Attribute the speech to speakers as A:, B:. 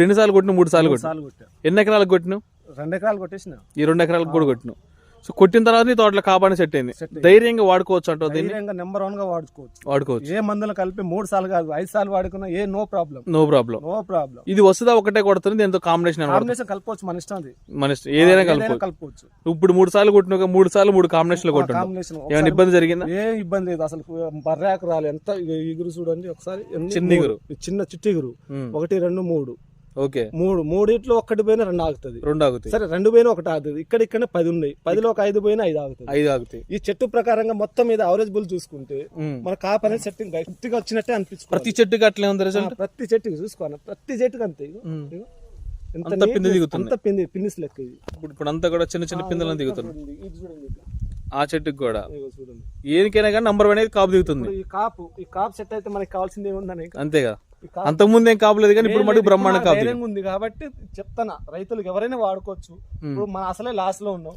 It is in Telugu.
A: ఇప్పుడు ఎన్నిసార్లు కొట్టినావు మూడు సార్లు కొట్టినావు.
B: సార్లు కొట్టా
A: ఎన్ని ఎకరాలకు కొట్టినావు?
B: రెండు ఎకరాలు కొట్టేసిన.
A: ఈ రెండు ఎకరాలకు కూడా కొట్టినావు. సో కొట్టిన తర్వాత నీ తోటలో కాపాడి సెట్ అయింది.
B: Set అయింది.
A: ధైర్యంగా వాడుకోవచ్చు అంటావు దీన్ని?
B: ధైర్యంగా నెంబర్ వన్గా వాడుకోవచ్చు.
A: వాడుకోవచ్చు.
B: ఏ మందులు కలిపి మూడు సార్లు కాదు ఐదు సార్లు వాడుకున్నా ఏ no problem
A: no problem
B: no problem
A: ఇది వస్తుందా ఒకటే కొడుతుంది దీంతో కాంబినేషన్ అనమాట
B: కాంబినేషన్ కలపవచ్చు మన ఇష్టం అది.
A: మన ఇష్టం. ఏదైనా కలుపు
B: కలుపుకోవచ్చు.
A: ఇప్పుడు మూడు సార్లు కొట్టినాక మూడు సార్లు మూడు కాంబినేషన్లో కొట్టినావు.
B: కాంబినేషన్
A: ఏమైనా ఇబ్బంది జరిగిందా?
B: ఏ ఇబ్బంది లేదు. అసలు బర్రాకు రాలి. ఎంత ఇగ- ఇగురు చూడండి ఒకసారి ఎన్ని-
A: చిన్న. ఇగురు.
B: చిన్న చిట్టిగురు. ఒకటి రెండు మూడు.
A: ఓకే.
B: మూడు మూడిట్లో ఒక్కటి పోయినా రెండు ఆగుతుంది.
A: రెండు ఆగుతాయి.
B: సరే రెండు పోయినా ఒకటి ఆగుతుంది. ఇక్కడ ఇక్కడ పది ఉన్నాయి. పదిలో ఒక ఐదు పోయినా ఐదు ఆగుతుంది.
A: ఐదు ఆగుతాయి.
B: ఈ చెట్టు ప్రకారంగా మొత్తం మీద అవరేజ్ బుల్ చూసుకుంటే. మన కాపు అనేది సెట్టింగ్ గట్టిగా వచ్చినట్టే అనిపించుకోవాలి.
A: ప్రతి చెట్టుకి అట్లే ఉంది రిజల్ట్
B: ప్రతి చెట్టుకి చూసుకోవాలి. ప్రతి చెట్టుకి అంతే. ఎంత
A: పిండి దిగుతుంది.
B: అంత పిండి పిన్నిస్ లెక్క ఇది.
A: ఇప్పుడు ఇప్పుడు అంతా కూడా చిన్న చిన్న పిందెలను దిగుతుంది
B: ఇది చూడండి.
A: ఆ చెట్టుకి కూడా. ఏనికైనా కానీ నంబర్ వన్ అనేది కాపు దిగుతుంది.
B: ఈ కాపు ఈ కాపు సెట్ అయితే మనకి కావాల్సింది ఏముందని
A: అంతేగా.
B: ఈ కాపు
A: అంతకు ఏం కాపు లేదు కానీ ఇప్పుడు మటుకు బ్రహ్మాండ కాపు
B: ఉంది కాబట్టి చెప్తానా రైతులకు ఎవరైనా వాడుకోవచ్చు. ఇప్పుడు మన అసలే లాస్లో ఉన్నాం.